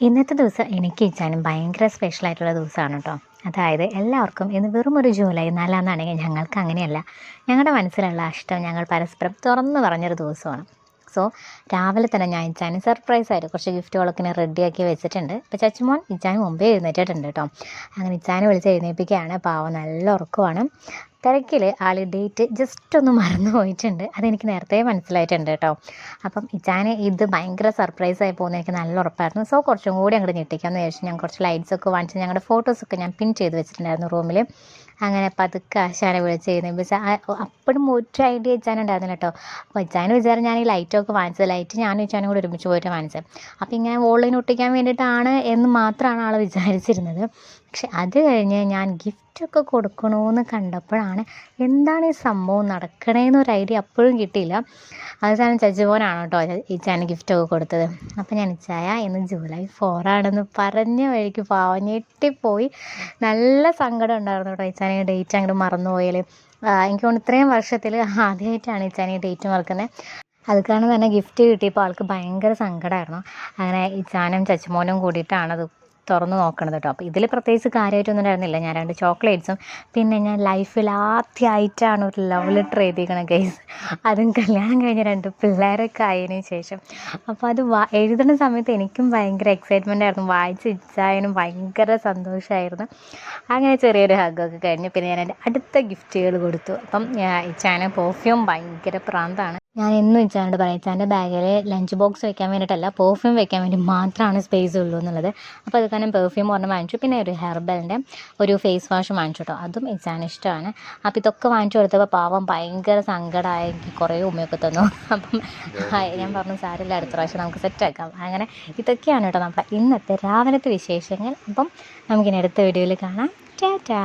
ഇന്നത്തെ ദിവസം എനിക്ക് ഇച്ചാനും ഭയങ്കര സ്പെഷ്യലായിട്ടുള്ള ദിവസമാണ് കേട്ടോ അതായത് എല്ലാവർക്കും ഇന്ന് വെറും ഒരു ജൂലൈ നാലാന്നാണെങ്കിൽ ഞങ്ങൾക്ക് അങ്ങനെയല്ല. ഞങ്ങളുടെ മനസ്സിലുള്ള ഇഷ്ടം ഞങ്ങൾ പരസ്പരം തുറന്നു പറഞ്ഞൊരു ദിവസമാണ്. സോ രാവിലെ തന്നെ ഞാൻ ഇച്ചാനും സർപ്രൈസ് ആയിട്ട് കുറച്ച് ഗിഫ്റ്റുകളൊക്കെ റെഡിയാക്കി വെച്ചിട്ടുണ്ട്. അപ്പോൾ ചച്ചുമോൻ ഇച്ചാനും മുമ്പേ എഴുന്നേറ്റിട്ടുണ്ട് കേട്ടോ അങ്ങനെ ഇച്ചാനെ വിളിച്ച് എഴുന്നേൽപ്പിക്കുകയാണ്. പാവം നല്ല ഉറക്കമാണ്. തിരക്കിൽ ആൾ ഡേറ്റ് ജസ്റ്റ് ഒന്ന് മറന്നു പോയിട്ടുണ്ട്. അതെനിക്ക് നേരത്തെ മനസ്സിലായിട്ടുണ്ട് കേട്ടോ. അപ്പം ഇച്ചാനെ ഇത് ഭയങ്കര സർപ്രൈസ് ആയി പോകുന്ന. എനിക്ക് നല്ല ഉറപ്പായിരുന്നു. സോ കുറച്ചും കൂടി അങ്ങോട്ട് ഞെട്ടിക്കാമെന്ന് വിചാരിച്ചു. ഞാൻ കുറച്ച് ലൈറ്റ്സ് ഒക്കെ വാങ്ങിച്ച് ഞങ്ങളുടെ ഫോട്ടോസൊക്കെ ഞാൻ പിൻ ചെയ്ത് വെച്ചിട്ടുണ്ടായിരുന്നു റൂമിൽ അങ്ങനെ പതുക്കെ ആശാനെ വിളിച്ച് ചെയ്യുന്നത് അപ്പോഴും ഒരു ഐഡിയ ഇച്ചാനുണ്ടായിരുന്നില്ല കേട്ടോ. അപ്പോൾ ഇച്ചാന് വിചാരം ഞാൻ ഈ ലൈറ്റൊക്കെ വാങ്ങിച്ചത്. ലൈറ്റ് ഞാൻ വെച്ചാനും കൂടി ഒരുമിച്ച് പോയിട്ട് വാങ്ങിച്ചത്. അപ്പോൾ ഇങ്ങനെ ഓൺലൈൻ ഒട്ടിക്കാൻ വേണ്ടിയിട്ടാണ് എന്ന് മാത്രമാണ് ആൾ വിചാരിച്ചിരുന്നത്. പക്ഷെ അത് കഴിഞ്ഞ് ഞാൻ ഗിഫ്റ്റൊക്കെ കൊടുക്കണമെന്ന് കണ്ടപ്പോഴാണ് എന്താണ് ഈ സംഭവം നടക്കണേന്ന് ഒരു ഐഡിയ അപ്പോഴും കിട്ടിയില്ല. അവസാനം ചച്ചുപോനാണ് കേട്ടോ ഇച്ചാന് ഗിഫ്റ്റൊക്കെ കൊടുത്തത്. അപ്പോൾ ഞാൻ ഇച്ചായ ഇന്ന് ജൂലൈ ഫോറാണെന്ന് പറഞ്ഞ വഴിക്ക് പാവം ഞെട്ടിപ്പോയി. നല്ല സങ്കടം ഉണ്ടായിരുന്നു കേട്ടോ ഇച്ചാനെ ഡേറ്റ് അങ്ങോട്ട് മറന്നുപോയാൽ എനിക്ക് തോന്നുന്നു ഇത്രയും വർഷത്തിൽ ആദ്യമായിട്ടാണ് ഇച്ചാനെ ഡേറ്റ് മറക്കുന്നത് അത് കാരണം തന്നെ ഗിഫ്റ്റ് കിട്ടിയപ്പോൾ ആൾക്ക് ഭയങ്കര സങ്കടമായിരുന്നു അങ്ങനെ ഇച്ചാനും ചച്ചുമോനും കൂടിയിട്ടാണ് അത് തുറന്ന് നോക്കണത് കേട്ടോ അപ്പോൾ ഇതിൽ പ്രത്യേകിച്ച് കാര്യമായിട്ടൊന്നും ഉണ്ടായിരുന്നില്ല. ഞാൻ രണ്ട് ചോക്ലേറ്റ്സും പിന്നെ ഞാൻ ലൈഫിൽ ആദ്യമായിട്ടാണ് ഒരു ലവ് ലെറ്റർ എഴുതിയിരിക്കണത് ഗൈസ് അതും കല്യാണം കഴിഞ്ഞ രണ്ട് പിള്ളേരൊക്കെ ആയതിനു ശേഷം. അപ്പോൾ അത് വാ എഴുതുന്ന സമയത്ത് എനിക്കും ഭയങ്കര എക്സൈറ്റ്മെന്റ് ആയിരുന്നു. വായിച്ച് ഇച്ചായനും ഭയങ്കര സന്തോഷമായിരുന്നു അങ്ങനെ ചെറിയൊരു ഹഗ്ഗൊക്കെ കഴിഞ്ഞ് പിന്നെ ഞാൻ എന്റെ അടുത്ത ഗിഫ്റ്റുകൾ കൊടുത്തു. അപ്പം ഇച്ചായന് പെർഫ്യൂം ഭയങ്കര പ്രാന്താണ്. ഞാൻ എന്നും ഇച്ചാണ്ട് പറയും ഇച്ചാന്റെ ബാഗിൽ ലഞ്ച് ബോക്സ് വെക്കാൻ വേണ്ടിയിട്ടല്ല പെർഫ്യൂം വെക്കാൻ വേണ്ടി മാത്രമാണ് സ്പേസ് ഉള്ളൂ എന്നുള്ളത്. അപ്പോൾ അത് കാരണം പെർഫ്യൂം ഒരെണ്ണം വാങ്ങിച്ചു പിന്നെ ഒരു ഹെർബലിന്റെ ഒരു ഫേസ് വാഷ് വാങ്ങിച്ചു കേട്ടോ അതും ഇച്ചാന് ഇഷ്ടമാണ്. അപ്പോൾ ഇതൊക്കെ വാങ്ങിച്ചു കൊടുത്തപ്പോൾ പാവം ഭയങ്കര സങ്കടമായി കുറേ ഉമ്മയൊക്കെ തന്നു. അപ്പം ഞാൻ പറഞ്ഞു സാരില്ല അടുത്ത പ്രാവശ്യം നമുക്ക് സെറ്റാക്കാം അങ്ങനെ ഇതൊക്കെയാണ് കേട്ടോ നമ്മുടെ ഇന്നത്തെ രാവിലത്തെ വിശേഷങ്ങൾ. അപ്പം നമുക്കിനി അടുത്ത വീഡിയോയിൽ കാണാം. ടാറ്റാ